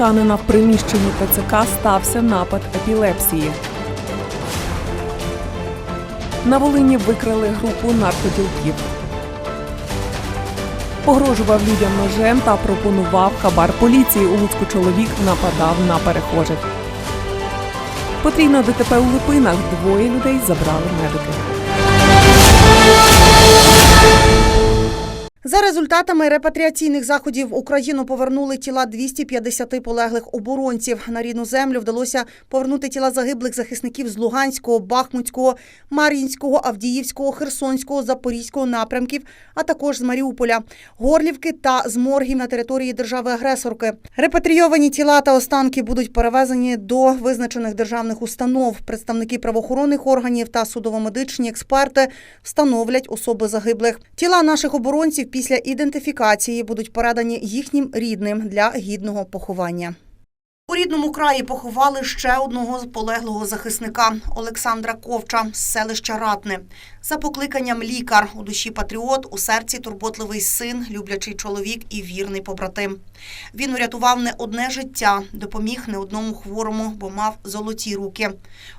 хмельничанина в приміщенні ТЦК стався напад епілепсії. На Волині викрали групу наркоділків. Погрожував людям ножем та пропонував хабар поліції. У Луцьку чоловік нападав на перехожих. Потрійно ДТП у Липинах. Двоє людей забрали медики. За результатами репатріаційних заходів в Україну повернули тіла 250 полеглих оборонців. На рідну землю вдалося повернути тіла загиблих захисників з Луганського, Бахмутського, Мар'їнського, Авдіївського, Херсонського, Запорізького напрямків, а також з Маріуполя, Горлівки та з моргів на території держави-агресорки. Репатрійовані тіла та останки будуть перевезені до визначених державних установ. Представники правоохоронних органів та судово-медичні експерти встановлять особи загиблих. Тіла наших оборонців після ідентифікації будуть передані їхнім рідним для гідного поховання. У рідному краї поховали ще одного полеглого захисника Олександра Ковча з селища Ратне. За покликанням лікар у душі патріот, у серці турботливий син, люблячий чоловік і вірний побратим. Він врятував не одне життя, допоміг не одному хворому, бо мав золоті руки.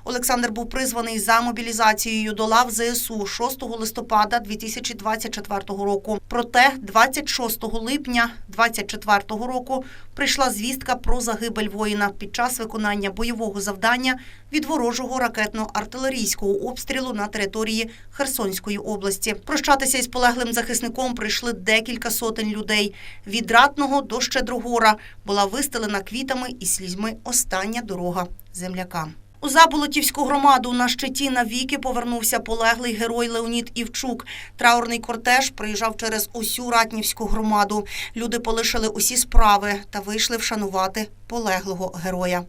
Олександр був призваний за мобілізацією до лав ЗСУ 6 листопада 2024 року. Проте 26 липня 2024 року прийшла звістка про загибель воїна під час виконання бойового завдання від ворожого ракетно-артилерійського обстрілу на території Херсонської області. Прощатися із полеглим захисником прийшли декілька сотень людей. Від Ратного до Щедрогора була вистелена квітами і слізьми остання дорога земляка. У Заболотівську громаду на щиті навіки повернувся полеглий герой Леонід Івчук. Траурний кортеж проїжджав через усю Ратнівську громаду. Люди полишили усі справи та вийшли вшанувати полеглого героя.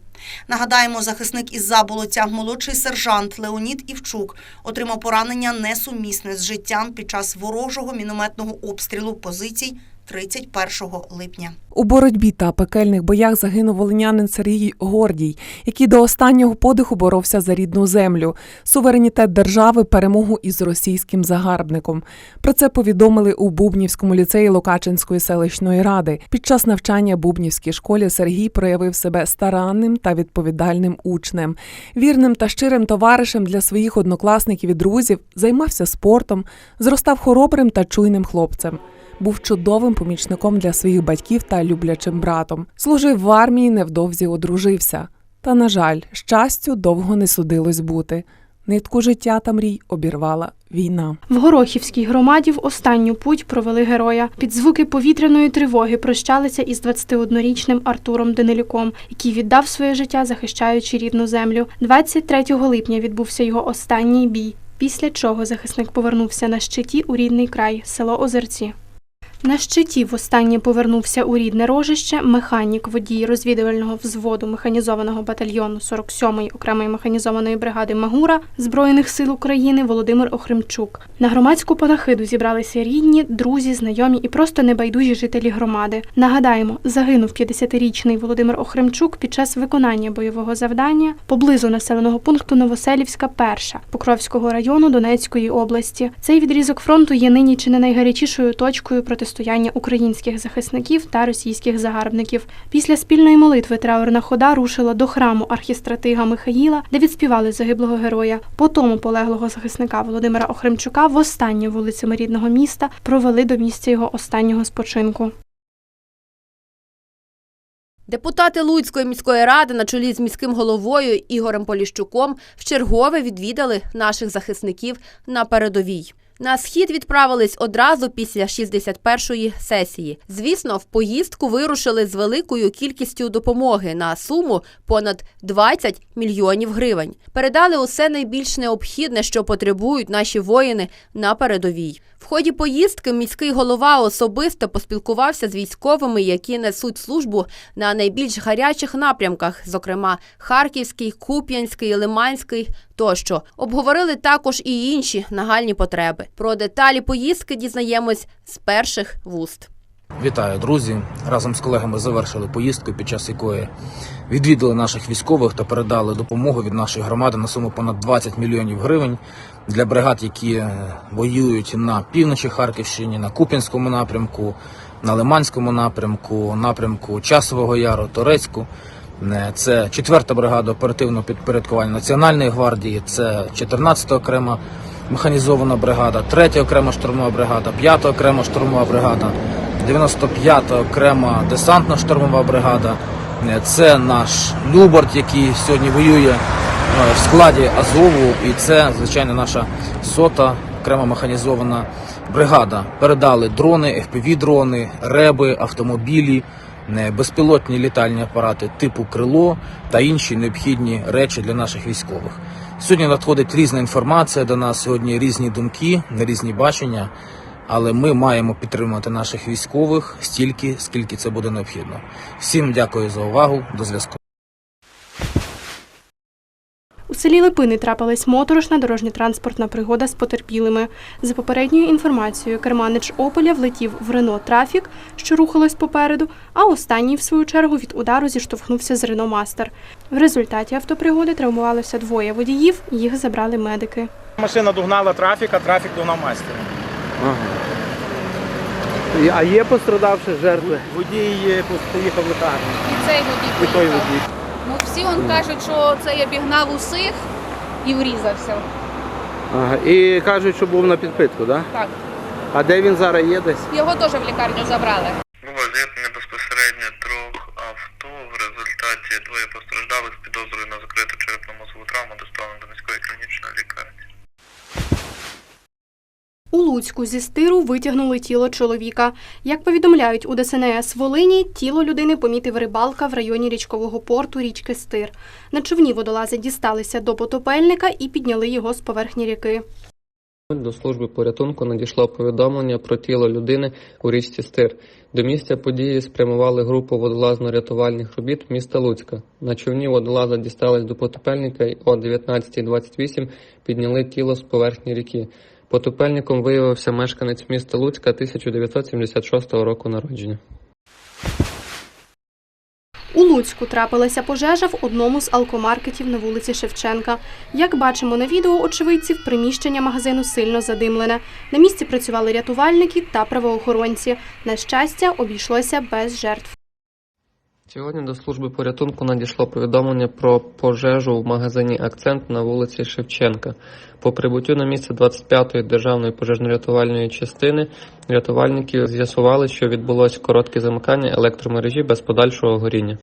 Нагадаємо, захисник із Заболоття, молодший сержант Леонід Івчук, отримав поранення несумісне з життям під час ворожого мінометного обстрілу позицій 31 липня. У боротьбі та пекельних боях загинув волинянин Сергій Гордій, який до останнього подиху боровся за рідну землю, суверенітет держави, перемогу із російським загарбником. Про це повідомили у Бубнівському ліцеї Локачинської селищної ради. Під час навчання Бубнівській школі Сергій проявив себе старанним та відповідальним учнем, вірним та щирим товаришем для своїх однокласників і друзів, займався спортом, зростав хоробрим та чуйним хлопцем був чудовим помічником для своїх батьків та люблячим братом. Служив в армії, невдовзі одружився. Та, на жаль, щастю довго не судилось бути. Нитку життя та мрій обірвала війна. В Горохівській громаді в останню путь провели героя. Під звуки повітряної тривоги прощалися із 21-річним Артуром Данилюком, який віддав своє життя, захищаючи рідну землю. 23 липня відбувся його останній бій. Після чого захисник повернувся на щиті у рідний край, село Озерці. На щиті востаннє повернувся у рідне рожище механік водій розвідувального взводу механізованого батальйону 47-ї окремої механізованої бригади Магура Збройних сил України Володимир Охримчук. На громадську панахиду зібралися рідні, друзі, знайомі і просто небайдужі жителі громади. Нагадаємо, загинув 50-річний Володимир Охримчук під час виконання бойового завдання поблизу населеного пункту Новоселівська, перша Покровського району Донецької області. Цей відрізок фронту є нині чи не найгарячішою точкою протистояння українських захисників та російських загарбників. Після спільної молитви траурна хода рушила до храму архістратига Михаїла, де відспівали загиблого героя. По тому полеглого захисника Володимира Охримчука востаннє вулицями рідного міста провели до місця його останнього спочинку. Депутати Луцької міської ради на чолі з міським головою Ігорем Поліщуком вчергове відвідали наших захисників на передовій. На схід відправились одразу після 61-ї сесії. Звісно, в поїздку вирушили з великою кількістю допомоги на суму понад 20 мільйонів гривень. Передали усе найбільш необхідне, що потребують наші воїни на передовій. В ході поїздки міський голова особисто поспілкувався з військовими, які несуть службу на найбільш гарячих напрямках, зокрема Харківський, Куп'янський, Лиманський тощо. Обговорили також і інші нагальні потреби. Про деталі поїздки дізнаємось з перших вуст. Вітаю, друзі! Разом з колегами завершили поїздку, під час якої відвідали наших військових та передали допомогу від нашої громади на суму понад 20 мільйонів гривень для бригад, які е, воюють на півночі Харківщині, на Куп'янському напрямку, на Лиманському напрямку, напрямку Часового Яру, Торецьку. Е, Це 4-та бригада оперативного підпорядкування Національної гвардії, це 14-та окрема механізована бригада, 3-я окрема штурмова бригада, 5-та окрема штурмова бригада, 95-та окрема десантно-штурмова бригада. Е, Це наш Любарт, який сьогодні воює в складі Азову, і це, звичайно, наша сота окрема механізована бригада. Передали дрони, FPV-дрони, реби, автомобілі, е, безпілотні літальні апарати типу крило та інші необхідні речі для наших військових. Сьогодні надходить різна інформація до нас, сьогодні різні думки, різні бачення. Але ми маємо підтримувати наших військових стільки, скільки це буде необхідно. Всім дякую за увагу. До зв'язку. У селі Липини трапилась моторошна дорожньо-транспортна пригода з потерпілими. За попередньою інформацією, керманич Опеля влетів в Рено Трафік, що рухалось попереду, а останній, в свою чергу, від удару зіштовхнувся з Рено Мастер. В результаті автопригоди травмувалося двоє водіїв, їх забрали медики. Машина догнала трафік, а трафік догнав майстера. І- А є пострадавші жертви? Водій е, поїхав в лікарню. І цей водій І той поїхав. водій. Всі он кажуть, що це я бігнав усіх і врізався. Ага. І кажуть, що був на підпитку, так? Так. А де він зараз є десь? Його теж в лікарню забрали. Було зіткнення безпосередньо трьох авто. В результаті двоє постраждалих з підозрою на закриту черепно-мозгову травму доставлено до міської клінічної лікарні. У Луцьку зі стиру витягнули тіло чоловіка. Як повідомляють у ДСНС Волині, тіло людини помітив рибалка в районі річкового порту річки Стир. На човні водолази дісталися до потопельника і підняли його з поверхні ріки. До служби порятунку надійшло повідомлення про тіло людини у річці Стир. До місця події спрямували групу водолазно-рятувальних робіт міста Луцька. На човні водолаза дістались до потопельника і о 19.28 підняли тіло з поверхні ріки. Потопельником виявився мешканець міста Луцька 1976 року народження. У Луцьку трапилася пожежа в одному з алкомаркетів на вулиці Шевченка. Як бачимо на відео очевидців, приміщення магазину сильно задимлене. На місці працювали рятувальники та правоохоронці. На щастя, обійшлося без жертв. Сьогодні до служби порятунку надійшло повідомлення про пожежу в магазині Акцент на вулиці Шевченка. По прибуттю на місце 25-ї державної пожежно-рятувальної частини рятувальники з'ясували, що відбулось коротке замикання електромережі без подальшого горіння.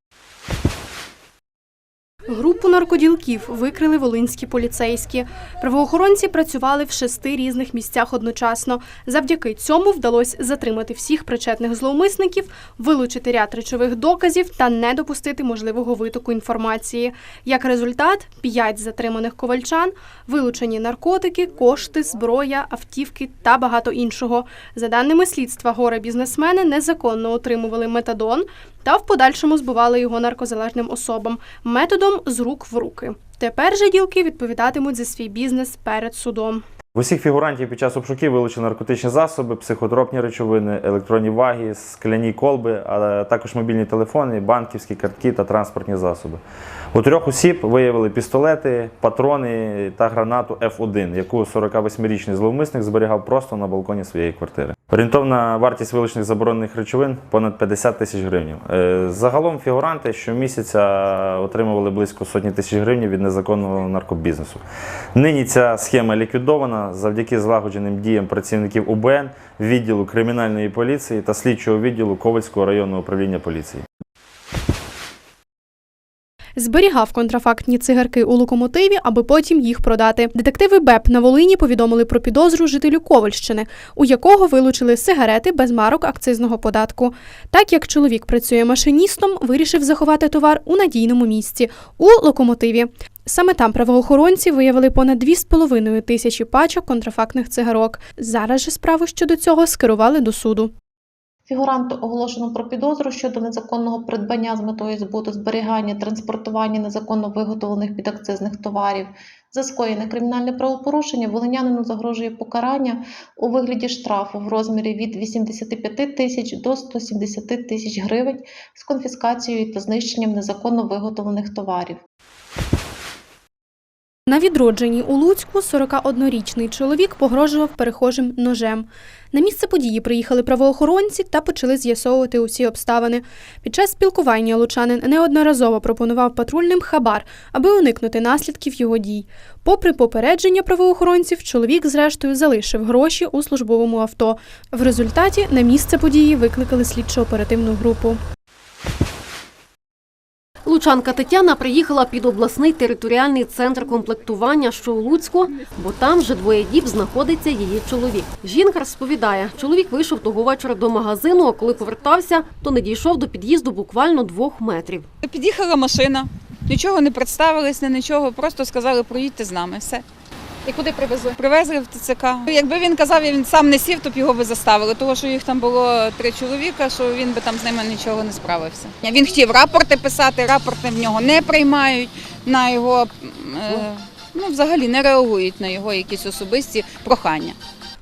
Групу наркоділків викрили волинські поліцейські. Правоохоронці працювали в шести різних місцях одночасно. Завдяки цьому вдалося затримати всіх причетних зловмисників, вилучити ряд речових доказів та не допустити можливого витоку інформації. Як результат, п'ять затриманих ковальчан, вилучені наркотики, кошти, зброя, автівки та багато іншого. За даними слідства, горе бізнесмени незаконно отримували метадон та в подальшому збували його наркозалежним особам методом з рук в руки. Тепер же ділки відповідатимуть за свій бізнес перед судом. В усіх фігурантів під час обшуків вилучені наркотичні засоби, психотропні речовини, електронні ваги, скляні колби, а також мобільні телефони, банківські картки та транспортні засоби. У трьох осіб виявили пістолети, патрони та гранату F1, яку 48-річний зловмисник зберігав просто на балконі своєї квартири. Орієнтовна вартість вилучених заборонених речовин понад 50 тисяч гривень. Е, Загалом фігуранти щомісяця отримували близько сотні тисяч гривень від незаконного наркобізнесу. Нині ця схема ліквідована завдяки злагодженим діям працівників УБН, відділу кримінальної поліції та слідчого відділу Ковальського районного управління поліції. Зберігав контрафактні цигарки у локомотиві, аби потім їх продати. Детективи БЕП на Волині повідомили про підозру жителю Ковальщини, у якого вилучили сигарети без марок акцизного податку. Так як чоловік працює машиністом, вирішив заховати товар у надійному місці у локомотиві. Саме там правоохоронці виявили понад 2,5 тисячі пачок контрафактних цигарок. Зараз же справу щодо цього скерували до суду. Фігуранту оголошено про підозру щодо незаконного придбання з метою збуту, зберігання, транспортування незаконно виготовлених підакцизних товарів. За скоєне кримінальне правопорушення волинянину загрожує покарання у вигляді штрафу в розмірі від 85 тисяч до 170 тисяч гривень з конфіскацією та знищенням незаконно виготовлених товарів. На відродженні у Луцьку 41-річний чоловік погрожував перехожим ножем. На місце події приїхали правоохоронці та почали з'ясовувати усі обставини. Під час спілкування лучанин неодноразово пропонував патрульним хабар, аби уникнути наслідків його дій. Попри попередження правоохоронців, чоловік зрештою залишив гроші у службовому авто. В результаті на місце події викликали слідчо-оперативну групу. Лучанка Тетяна приїхала під обласний територіальний центр комплектування, що у Луцьку, бо там вже двоє діб знаходиться її чоловік. Жінка розповідає, чоловік вийшов того вечора до магазину, а коли повертався, то не дійшов до під'їзду буквально двох метрів. Під'їхала машина, нічого не представились, не нічого, просто сказали, проїдьте з нами. Все. І куди привезли? Привезли в ТЦК. Якби він казав, він сам не сів, то б його би заставили, тому що їх там було три чоловіка, що він би там з ними нічого не справився. Він хотів рапорти писати, рапорти в нього не приймають на його, е, ну взагалі не реагують на його якісь особисті прохання.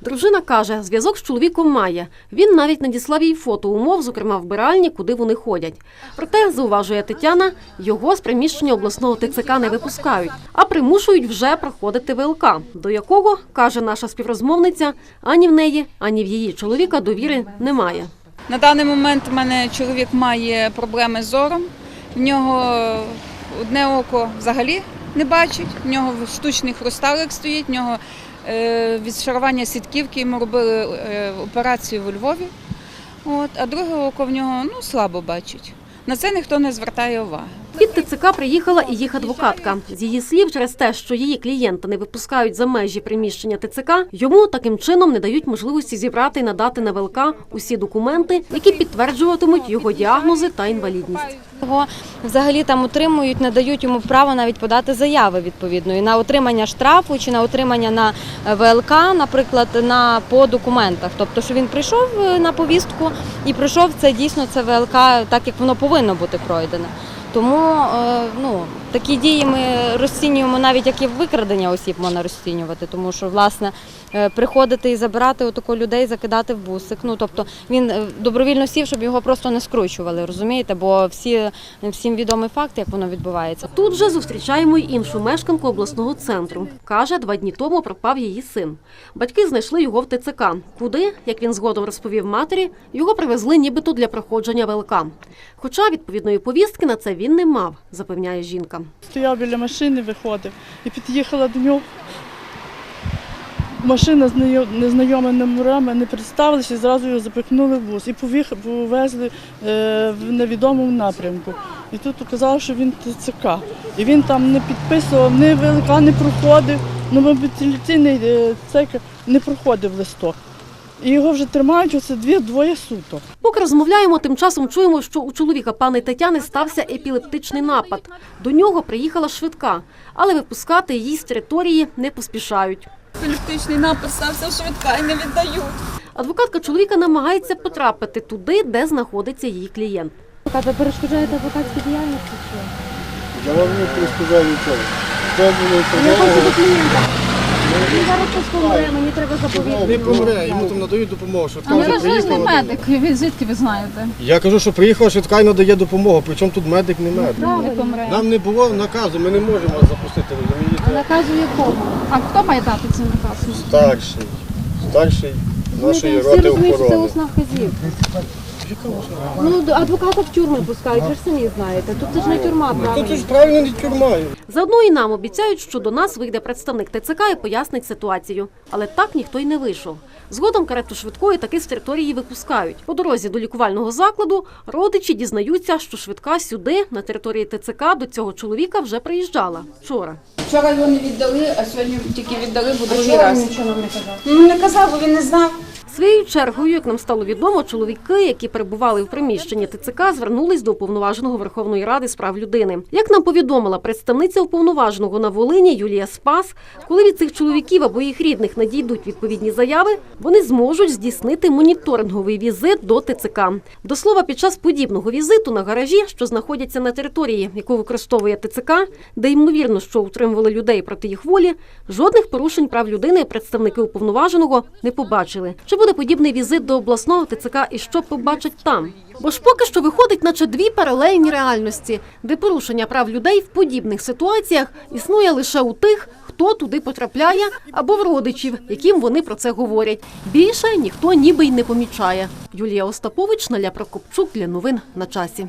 Дружина каже, зв'язок з чоловіком має. Він навіть надіслав їй фото умов, зокрема вбиральні, куди вони ходять. Проте, зауважує Тетяна, його з приміщення обласного ТЦК не випускають, а примушують вже проходити ВЛК, до якого, каже наша співрозмовниця, ані в неї, ані в її чоловіка довіри немає. На даний момент в мене чоловік має проблеми з зором. В нього одне око взагалі не бачить, в нього штучний хрусталик стоїть, в нього відшарування сітківки, йому робили е, операцію у Львові. От, а друге око в нього ну, слабо бачить. На це ніхто не звертає уваги. Під ТЦК приїхала і їх адвокатка. З її слів, через те, що її клієнта не випускають за межі приміщення ТЦК, йому таким чином не дають можливості зібрати і надати на ВЛК усі документи, які підтверджуватимуть його діагнози та інвалідність. Його взагалі там утримують, не дають йому права навіть подати заяви відповідної на отримання штрафу чи на отримання на е, ВЛК, наприклад, на по документах. Тобто, що він прийшов е, на повістку і пройшов це дійсно це ВЛК, так як воно повинно бути пройдене. Тому е, ну, такі дії ми розцінюємо навіть як і викрадення осіб можна розцінювати, тому що власне приходити і забирати отако людей, закидати в бусик. Ну тобто він е, добровільно сів, щоб його просто не скручували, розумієте? Бо всі всім відомий факт, як воно відбувається. Тут же зустрічаємо й іншу мешканку обласного центру. Каже, два дні тому пропав її син. Батьки знайшли його в ТЦК, куди, як він згодом розповів матері, його привезли нібито для проходження ВЛК. Хоча відповідної повістки на це він не мав, запевняє жінка. Стояв біля машини, виходив і під'їхала до нього. Машина з незнайомими номерами не представилися і зразу його запихнули в бус і повезли е, в невідомому напрямку. І тут казали, що він ТЦК. І він там не підписував, ні ВЛК не проходив, ну мобілізаційний е, цек не проходив листок. І його вже тримають оце дві двоє суток. Поки розмовляємо, тим часом чуємо, що у чоловіка пани Тетяни стався епілептичний напад. До нього приїхала швидка, але випускати її з території не поспішають. Епілептичний напад стався швидка і не віддають. Адвокатка чоловіка намагається потрапити туди, де знаходиться її клієнт. Ви перешкоджаєте адвокатській діяльності? Я вам не перешкоджаю нічого. Я хочу до клієнта. Він зараз помре, мені треба Не заповідати. помре, йому там надають допомогу. Швидка Але вже ви ж не медик, звідки ви знаєте? Я кажу, що приїхала швидка і надає допомогу. Причому тут медик не медик. Не помре. Нам не було наказу, ми не можемо вас запустити, розумієте? Наказу якого? А хто має дати цей наказ? Старший. Старший нашої роти що це охорони. усна вказівка. Ну, адвоката в тюрми пускають, ви ж самі знаєте. Тут це ж не тюрма, Тут правильно? ж правильно не тюрма. Заодно і нам обіцяють, що до нас вийде представник ТЦК і пояснить ситуацію. Але так ніхто й не вийшов. Згодом карету швидкої таки з території випускають. По дорозі до лікувального закладу родичі дізнаються, що швидка сюди, на території ТЦК, до цього чоловіка вже приїжджала вчора. Вчора його не віддали, а сьогодні тільки віддали, бо другий Чого раз. він нічого не казав? Ну не казав, бо він не знав. Своєю чергою, як нам стало відомо, чоловіки, які перебували в приміщенні ТЦК, звернулись до уповноваженого Верховної Ради з прав людини. Як нам повідомила представниця уповноваженого на Волині Юлія Спас, коли від цих чоловіків або їх рідних надійдуть відповідні заяви, вони зможуть здійснити моніторинговий візит до ТЦК. До слова, під час подібного візиту на гаражі, що знаходяться на території, яку використовує ТЦК, де ймовірно, що утримували людей проти їх волі, жодних порушень прав людини представники уповноваженого не побачили. Чи буде Коли подібний візит до обласного ТЦК і що побачать там? Бо ж поки що виходить, наче дві паралельні реальності, де порушення прав людей в подібних ситуаціях існує лише у тих, хто туди потрапляє, або в родичів, яким вони про це говорять. Більше ніхто ніби й не помічає. Юлія Остапович, Наля Прокопчук для новин на часі.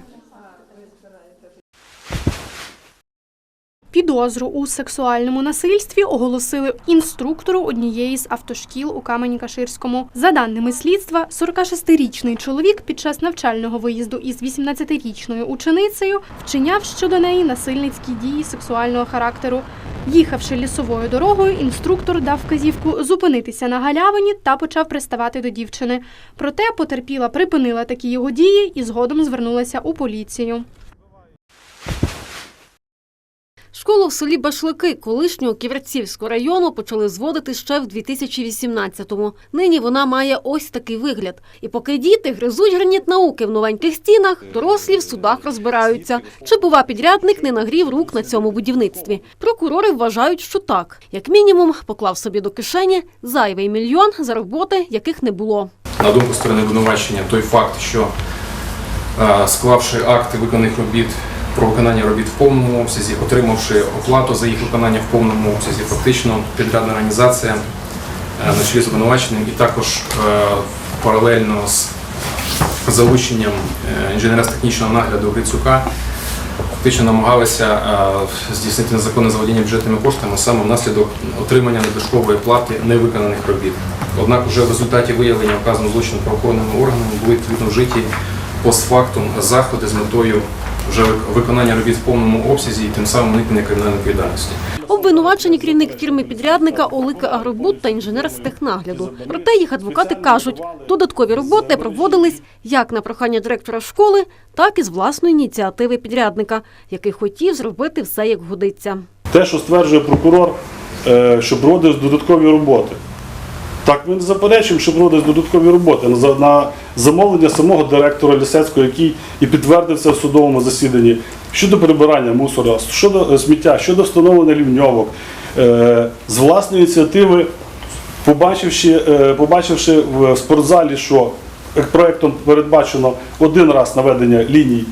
Підозру у сексуальному насильстві оголосили інструктору однієї з автошкіл у Камені-Каширському. За даними слідства, 46-річний чоловік під час навчального виїзду із 18-річною ученицею вчиняв щодо неї насильницькі дії сексуального характеру. Їхавши лісовою дорогою, інструктор дав вказівку зупинитися на галявині та почав приставати до дівчини. Проте потерпіла припинила такі його дії і згодом звернулася у поліцію. Школу в селі Башлики колишнього Ківерцівського району почали зводити ще в 2018-му. Нині вона має ось такий вигляд. І поки діти гризуть граніт науки в новеньких стінах, дорослі в судах розбираються, чи бува підрядник не нагрів рук на цьому будівництві. Прокурори вважають, що так. Як мінімум, поклав собі до кишені зайвий мільйон за роботи, яких не було. На думку сторони обвинувачення, той факт, що е, склавши акти виконаних робіт про виконання робіт в повному обсязі, отримавши оплату за їх виконання в повному обсязі, фактично підрядна організація е, на чолі з обвинуваченим і також е, паралельно з залученням е, інженерно-технічного нагляду Грицюка фактично намагалися здійснити незаконне заволодіння бюджетними коштами саме внаслідок отримання надлишкової плати невиконаних робіт. Однак уже в результаті виявлення вказаного злочину правоохоронними органами були відповідно вжиті постфактум заходи з метою вже виконання робіт в повному обсязі і тим самим уникнення кримінальної відповідальності. Обвинувачені керівник фірми підрядника Олика Агробуд та інженер з технагляду. Проте їх адвокати кажуть, додаткові роботи проводились як на прохання директора школи, так і з власної ініціативи підрядника, який хотів зробити все як годиться. Те, що стверджує прокурор, е, що проводились додаткові роботи. Так, ми не заперечуємо, що проводились додаткові роботи на замовлення самого директора Лісецького, який і підтвердив це в судовому засіданні щодо прибирання мусора, щодо е, сміття, щодо встановлення лівньовок. Е, З власної ініціативи, побачивши, е, побачивши в спортзалі, що проєктом передбачено один раз наведення ліній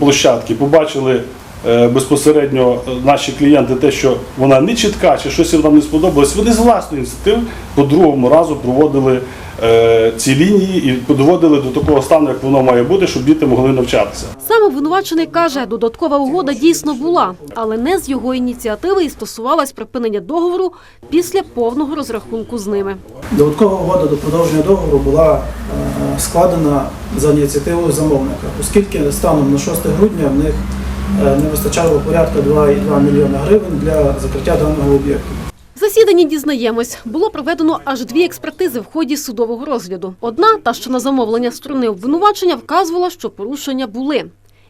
площадки, побачили безпосередньо е, наші клієнти те, що вона не чітка чи щось їм там не сподобалось, вони з власної ініціативи по другому разу проводили е, ці лінії і доводили до такого стану, як воно має бути, щоб діти могли навчатися. Сам обвинувачений каже, додаткова угода дійсно була, але не з його ініціативи і стосувалась припинення договору після повного розрахунку з ними. Додаткова угода до продовження договору була е, складена за ініціативою замовника, оскільки станом на 6 грудня в них е, не вистачало порядка 2,2 мільйона гривень для закриття даного об'єкту. В засіданні дізнаємось, було проведено аж дві експертизи в ході судового розгляду. Одна, та що на замовлення сторони обвинувачення, вказувала, що порушення були.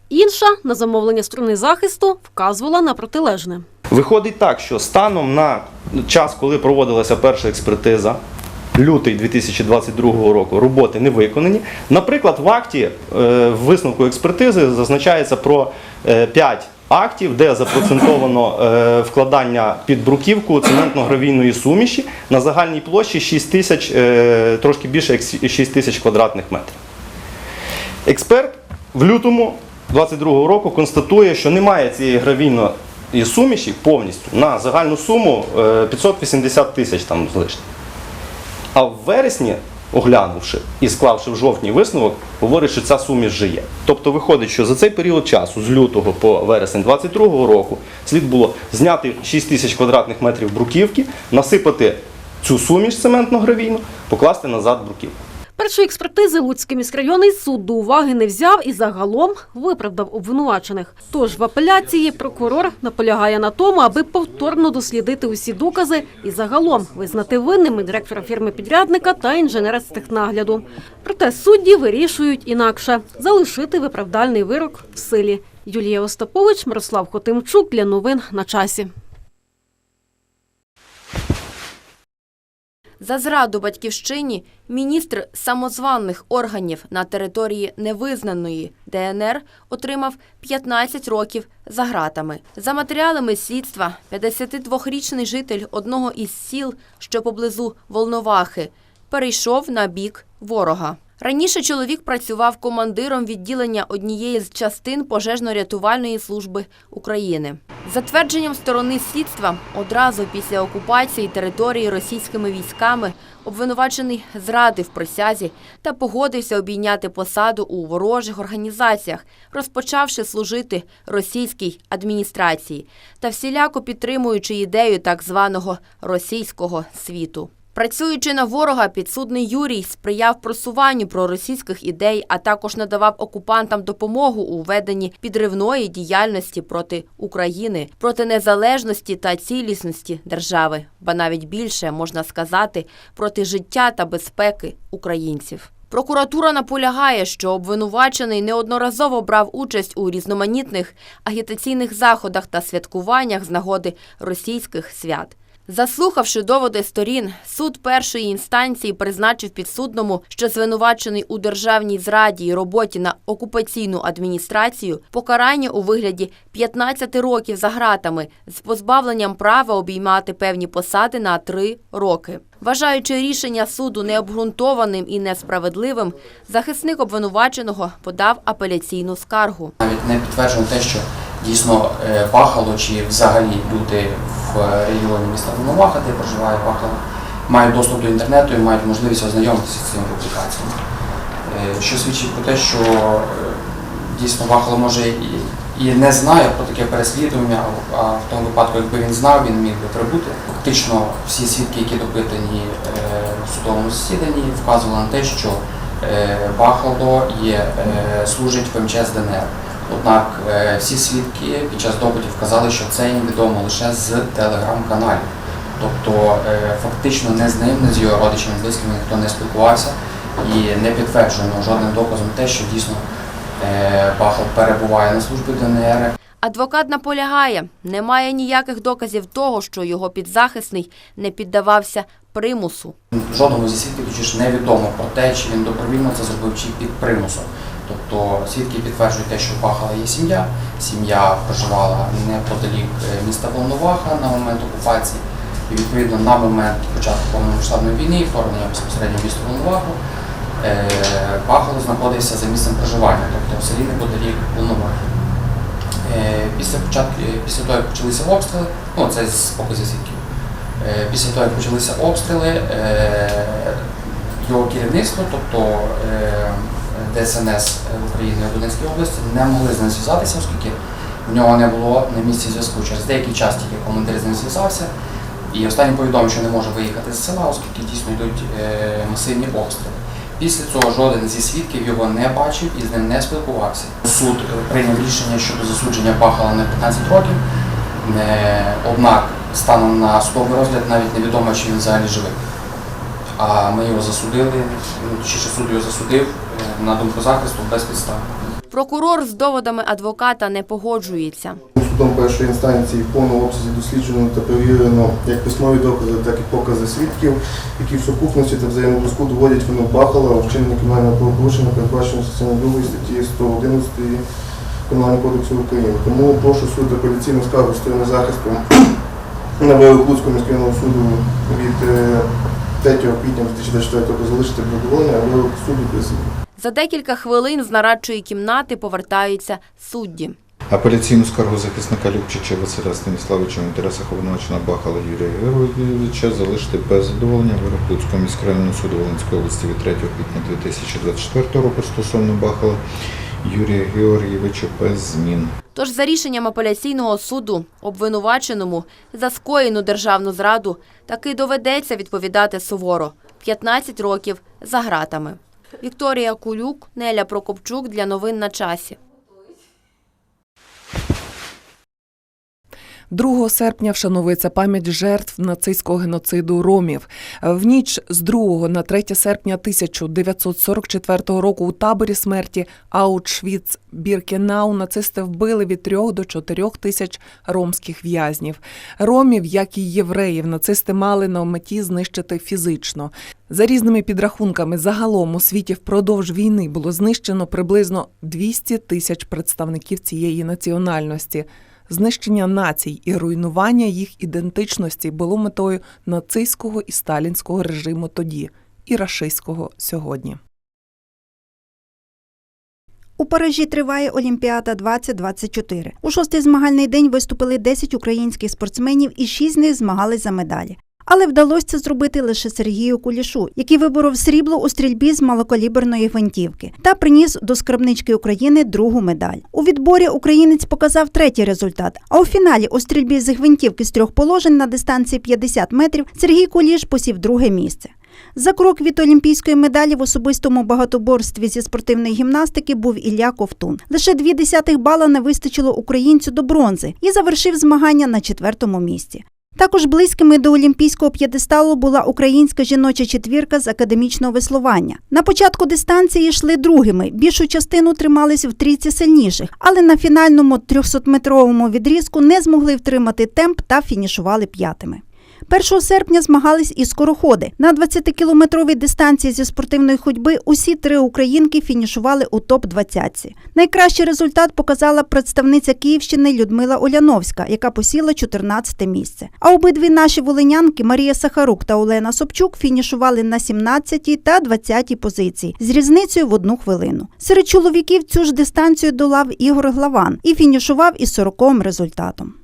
Інша на замовлення сторони захисту вказувала на протилежне. Виходить так, що станом на час, коли проводилася перша експертиза, лютий 2022 року, роботи не виконані. Наприклад, в акті е, в висновку експертизи зазначається про 5 актів, де запроцентовано е, вкладання під бруківку цементно-гравійної суміші на загальній площі 6 тисяч, е, трошки більше як 6 тисяч квадратних метрів. Експерт в лютому 2022 року констатує, що немає цієї гравійної суміші повністю на загальну суму е, 580 тисяч там з лишнім. А в вересні, оглянувши і склавши в жовтні висновок, говорить, що ця суміш вже є. Тобто виходить, що за цей період часу, з лютого по вересень 2022 року, слід було зняти 6 тисяч квадратних метрів бруківки, насипати цю суміш цементно-гравійну, покласти назад бруківку. Першої експертизи Луцький міськрайонний суд до уваги не взяв і загалом виправдав обвинувачених. Тож в апеляції прокурор наполягає на тому, аби повторно дослідити усі докази і загалом визнати винними директора фірми підрядника та інженера з технагляду. Проте судді вирішують інакше залишити виправдальний вирок в силі. Юлія Остапович, Мирослав Хотимчук для новин на часі. За зраду батьківщині міністр самозваних органів на території невизнаної ДНР отримав 15 років за ґратами. За матеріалами слідства, 52-річний житель одного із сіл, що поблизу Волновахи, перейшов на бік ворога. Раніше чоловік працював командиром відділення однієї з частин пожежно-рятувальної служби України. За твердженням сторони слідства, одразу після окупації території російськими військами обвинувачений зрадив присязі та погодився обійняти посаду у ворожих організаціях, розпочавши служити російській адміністрації та всіляко підтримуючи ідею так званого російського світу. Працюючи на ворога, підсудний Юрій сприяв просуванню проросійських ідей, а також надавав окупантам допомогу у веденні підривної діяльності проти України, проти незалежності та цілісності держави, ба навіть більше можна сказати проти життя та безпеки українців. Прокуратура наполягає, що обвинувачений неодноразово брав участь у різноманітних агітаційних заходах та святкуваннях з нагоди російських свят. Заслухавши доводи сторін, суд першої інстанції призначив підсудному, що звинувачений у державній зраді і роботі на окупаційну адміністрацію, покарання у вигляді 15 років за ґратами з позбавленням права обіймати певні посади на 3 роки. Вважаючи рішення суду необґрунтованим і несправедливим, захисник обвинуваченого подав апеляційну скаргу. Навіть не підтверджено те, що дійсно е, Бахало чи взагалі люди в регіоні міста Волноваха, де проживає Бахало, мають доступ до інтернету і мають можливість ознайомитися з цими публікаціями. Е, Що свідчить про те, що е, дійсно Бахало може і, не знає про таке переслідування, а в тому випадку, якби він знав, він міг би прибути. Фактично всі свідки, які допитані е, в судовому засіданні, вказували на те, що е, Бахало є, е, служить в МЧС ДНР. Однак е, всі свідки під час допитів вказали, що це їм відомо лише з телеграм-каналів. Тобто е, фактично не з ним, не з його родичами, близькими ніхто не спілкувався і не підтверджено жодним доказом те, що дійсно е, Бахал перебуває на службі ДНР. Адвокат наполягає, немає ніяких доказів того, що його підзахисний не піддавався примусу. Жодному зі свідків невідомо про те, чи він добровільно це зробив, чи під примусом. Тобто свідки підтверджують те, що у Бахала є сім'я. Сім'я проживала неподалік е, міста Волноваха на момент окупації. І відповідно на момент початку повномасштабної війни, вторгнення безпосередньо в місто Волноваху, е, Бахало знаходився за місцем проживання, тобто в селі неподалік Волновахи. Е, Після початку, е, після того, як почалися обстріли, ну це з показів свідків. Е, Після того, як почалися обстріли, е, його керівництво, тобто е, ДСНС України в Донецькій області, не могли з ним зв'язатися, оскільки в нього не було на місці зв'язку. Через деякий час тільки командир з ним зв'язався. І останній повідомив, що не може виїхати з села, оскільки дійсно йдуть е, масивні обстріли. Після цього жоден зі свідків його не бачив і з ним не спілкувався. Суд е, прийняв рішення щодо засудження Бахала на 15 років. Е, Однак станом на судовий розгляд навіть невідомо, чи він взагалі живий. А ми його засудили, точніше суд його засудив е, на думку захисту без підстав. Прокурор з доводами адвоката не погоджується. Судом першої інстанції в повному обсязі досліджено та перевірено як письмові докази, так і покази свідків, які в сукупності та взаємозв'язку доводять вину Бахала у вчиненні кримінального правопорушення, передбаченого частиною 2 статті 111 Кримінального кодексу України. Тому прошу суд апеляційну скаргу сторони захисту на Луцького міськрайонного суду від е, 3 квітня 2024 року залишити задоволення, а вирок суду. За декілька хвилин з нарадчої кімнати повертаються судді. Апеляційну скаргу захисника Любчича Василя Станіславовича в інтересах обвинуваченого Бахала Юрія Георгійовича залишити без задоволення вирок Луцького міськрайонного суду Волинської області від 3 квітня 2024 року стосовно Бахала Юрія Георгійовича без змін. Тож за рішенням апеляційного суду обвинуваченому за скоєну державну зраду таки доведеться відповідати суворо 15 років за гратами. Вікторія Кулюк, Неля Прокопчук для новин на часі. 2 серпня вшановується пам'ять жертв нацистського геноциду ромів. В ніч з 2 на 3 серпня 1944 року у таборі смерті Аушвіц-Біркенау нацисти вбили від 3 до 4 тисяч ромських в'язнів. Ромів, як і євреїв, нацисти мали на меті знищити фізично. За різними підрахунками, загалом у світі впродовж війни було знищено приблизно 200 тисяч представників цієї національності. Знищення націй і руйнування їх ідентичності було метою нацистського і сталінського режиму тоді і рашистського сьогодні. У Парижі триває Олімпіада 2024. У шостий змагальний день виступили 10 українських спортсменів і 6 з них змагались за медалі. Але вдалося зробити лише Сергію Кулішу, який виборов срібло у стрільбі з малокаліберної гвинтівки та приніс до скарбнички України другу медаль. У відборі українець показав третій результат. А у фіналі у стрільбі з гвинтівки з трьох положень на дистанції 50 метрів Сергій Куліш посів друге місце. За крок від олімпійської медалі в особистому багатоборстві зі спортивної гімнастики був Ілля Ковтун. Лише дві десятих бала не вистачило українцю до бронзи і завершив змагання на четвертому місці. Також близькими до олімпійського п'єдесталу була українська жіноча четвірка з академічного веслування. На початку дистанції йшли другими. Більшу частину тримались в трійці сильніших, але на фінальному 300-метровому відрізку не змогли втримати темп та фінішували п'ятими. 1 серпня змагались і скороходи. На 20-кілометровій дистанції зі спортивної ходьби усі три українки фінішували у топ-20. Найкращий результат показала представниця Київщини Людмила Оляновська, яка посіла 14 місце. А обидві наші волинянки Марія Сахарук та Олена Собчук фінішували на 17 та 20 позиції з різницею в одну хвилину. Серед чоловіків цю ж дистанцію долав Ігор Главан і фінішував із 40 результатом.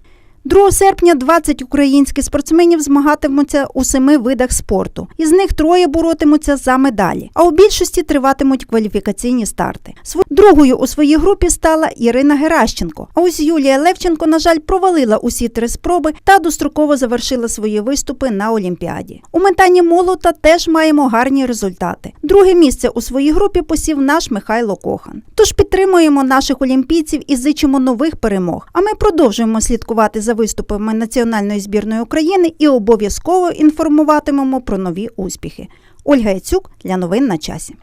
2 серпня 20 українських спортсменів змагатимуться у семи видах спорту. Із них троє боротимуться за медалі, а у більшості триватимуть кваліфікаційні старти. Другою у своїй групі стала Ірина Геращенко. А ось Юлія Левченко, на жаль, провалила усі три спроби та достроково завершила свої виступи на Олімпіаді. У метанні молота теж маємо гарні результати. Друге місце у своїй групі посів наш Михайло Кохан. Тож підтримуємо наших олімпійців і зичимо нових перемог. А ми продовжуємо слідкувати за виступами національної збірної України і обов'язково інформуватимемо про нові успіхи. Ольга Яцюк для новин на часі.